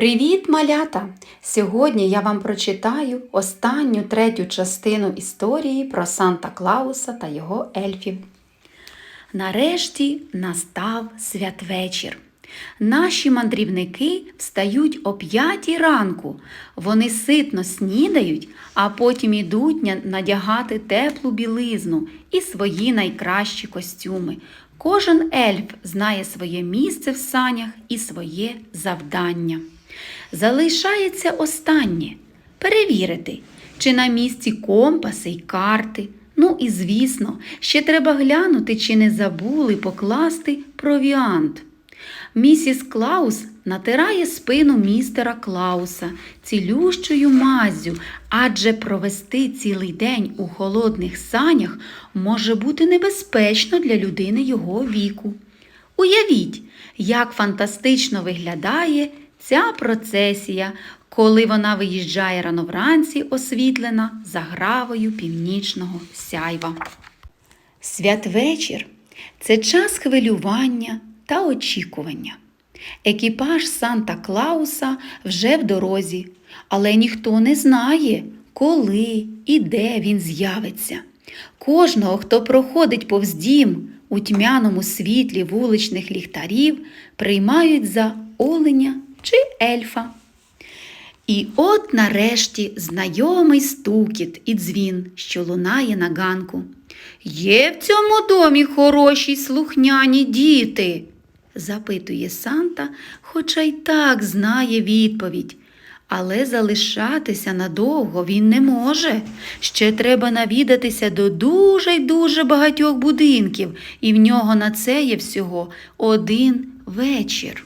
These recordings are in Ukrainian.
Привіт, малята! Сьогодні я вам прочитаю останню третю частину історії про Санта Клауса та його ельфів. Нарешті настав святвечір. Наші мандрівники встають о п'ятій ранку. Вони ситно снідають, а потім ідуть надягати теплу білизну і свої найкращі костюми. Кожен ельф знає своє місце в санях і своє завдання. Залишається останнє перевірити, чи на місці компаси й карти. Ну і звісно, ще треба глянути, чи не забули покласти провіант. Місіс Клаус натирає спину містера Клауса цілющою маззю, адже провести цілий день у холодних санях може бути небезпечно для людини його віку. Уявіть, як фантастично виглядає ця процесія, коли вона виїжджає рано вранці, освітлена загравою північного сяйва. Святвечір це час хвилювання та очікування. Екіпаж Санта Клауса вже в дорозі, але ніхто не знає, коли і де він з'явиться. Кожного, хто проходить повз дім у тьмяному світлі вуличних ліхтарів, приймають за оленя чи ельфа. І от нарешті знайомий стукіт і дзвін, що лунає на ганку. Є в цьому домі хороші слухняні діти? запитує Санта, хоча й так знає відповідь. Але залишатися надовго він не може. Ще треба навідатися до дуже й дуже багатьох будинків, і в нього на це є всього один вечір.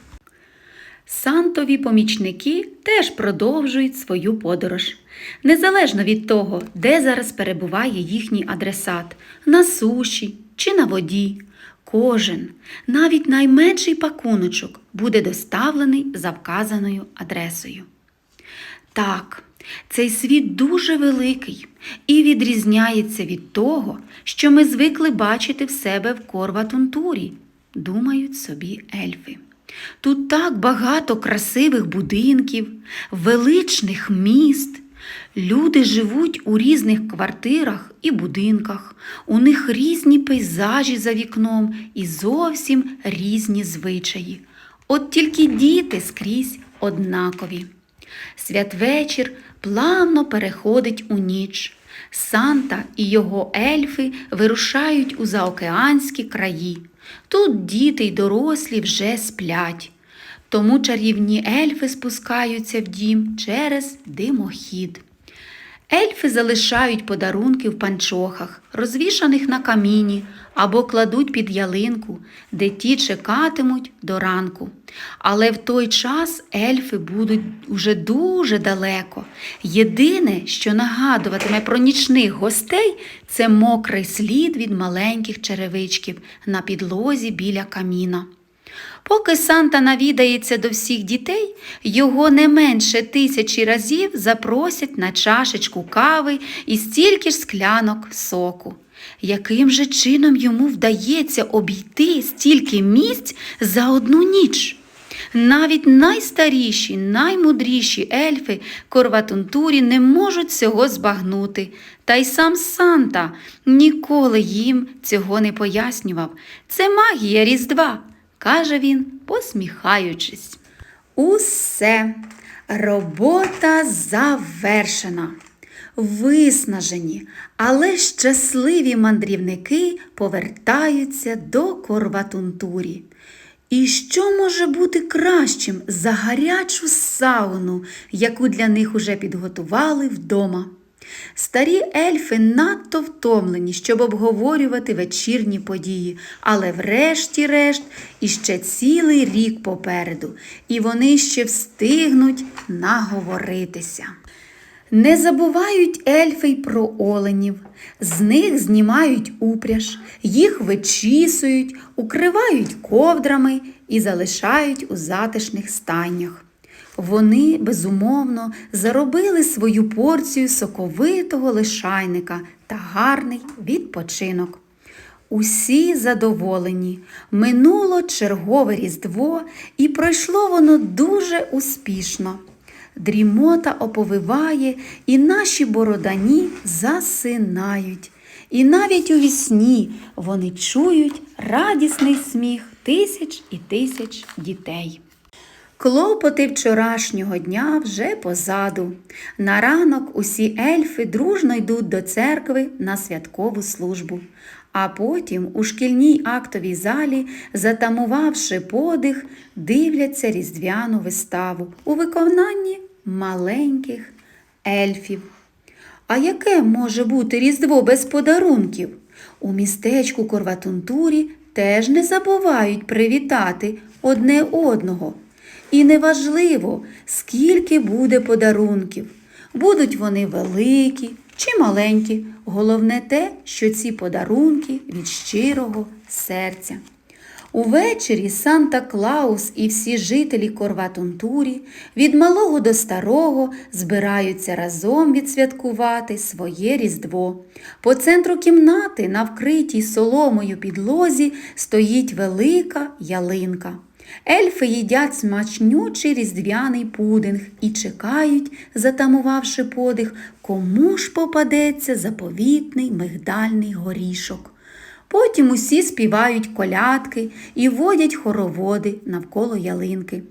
Сантові помічники теж продовжують свою подорож. Незалежно від того, де зараз перебуває їхній адресат на суші чи на воді. Кожен, навіть найменший пакуночок, буде доставлений за вказаною адресою. Так, цей світ дуже великий і відрізняється від того, що ми звикли бачити в себе в Корватунтурі, думають собі ельфи. Тут так багато красивих будинків, величних міст. Люди живуть у різних квартирах і будинках, у них різні пейзажі за вікном і зовсім різні звичаї. От тільки діти скрізь однакові. Святвечір плавно переходить у ніч. Санта і його ельфи вирушають у заокеанські краї. Тут діти й дорослі вже сплять. Тому чарівні ельфи спускаються в дім через димохід. Ельфи залишають подарунки в панчохах, розвішаних на каміні, або кладуть під ялинку, де ті чекатимуть до ранку. Але в той час ельфи будуть уже дуже далеко. Єдине, що нагадуватиме про нічних гостей, це мокрий слід від маленьких черевичків на підлозі біля каміна. Поки Санта навідається до всіх дітей, його не менше тисячі разів запросять на чашечку кави і стільки ж склянок соку. Яким же чином йому вдається обійти стільки місць за одну ніч? Навіть найстаріші, наймудріші ельфи Корватунтурі не можуть цього збагнути. Та й сам Санта ніколи їм цього не пояснював. Це магія Різдва каже він, посміхаючись. Усе, робота завершена. Виснажені, але щасливі мандрівники повертаються до Корватунтурі. І що може бути кращим за гарячу сауну, яку для них уже підготували вдома? Старі ельфи надто втомлені, щоб обговорювати вечірні події, але врешті-решт іще цілий рік попереду, і вони ще встигнуть наговоритися. Не забувають ельфи й про оленів. З них знімають упряж, їх вичісують, укривають ковдрами і залишають у затишних стайнях. Вони, безумовно, заробили свою порцію соковитого лишайника та гарний відпочинок. Усі задоволені. Минуло чергове Різдво, і пройшло воно дуже успішно. Дрімота оповиває, і наші бородані засинають. І навіть у вісні вони чують радісний сміх тисяч і тисяч дітей. Клопоти вчорашнього дня вже позаду. На ранок усі ельфи дружно йдуть до церкви на святкову службу. А потім у шкільній актовій залі, затамувавши подих, дивляться різдвяну виставу у виконанні маленьких ельфів. А яке може бути Різдво без подарунків? У містечку Корватунтурі теж не забувають привітати одне одного. І неважливо, скільки буде подарунків. Будуть вони великі чи маленькі. Головне те, що ці подарунки від щирого серця. Увечері Санта Клаус і всі жителі Корватунтурі від малого до старого збираються разом відсвяткувати своє Різдво. По центру кімнати на вкритій соломою підлозі стоїть велика ялинка. Ельфи їдять смачнючий різдвяний пудинг і чекають, затамувавши подих, кому ж попадеться заповітний мигдальний горішок. Потім усі співають колядки і водять хороводи навколо ялинки.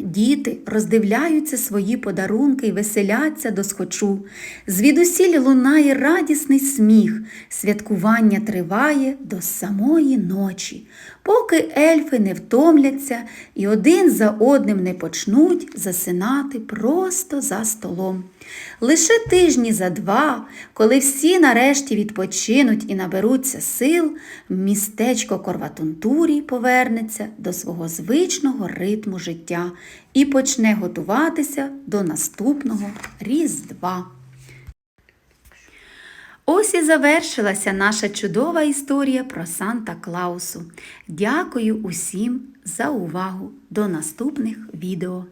Діти роздивляються свої подарунки і веселяться до схочу. Звідусіль лунає радісний сміх. Святкування триває до самої ночі, поки ельфи не втомляться і один за одним не почнуть засинати просто за столом. Лише тижні за два, коли всі нарешті відпочинуть і наберуться сил, містечко Корватунтурі повернеться до свого звичного ритму життя і почне готуватися до наступного Різдва. Ось і завершилася наша чудова історія про Санта Клаусу. Дякую усім за увагу. До наступних відео.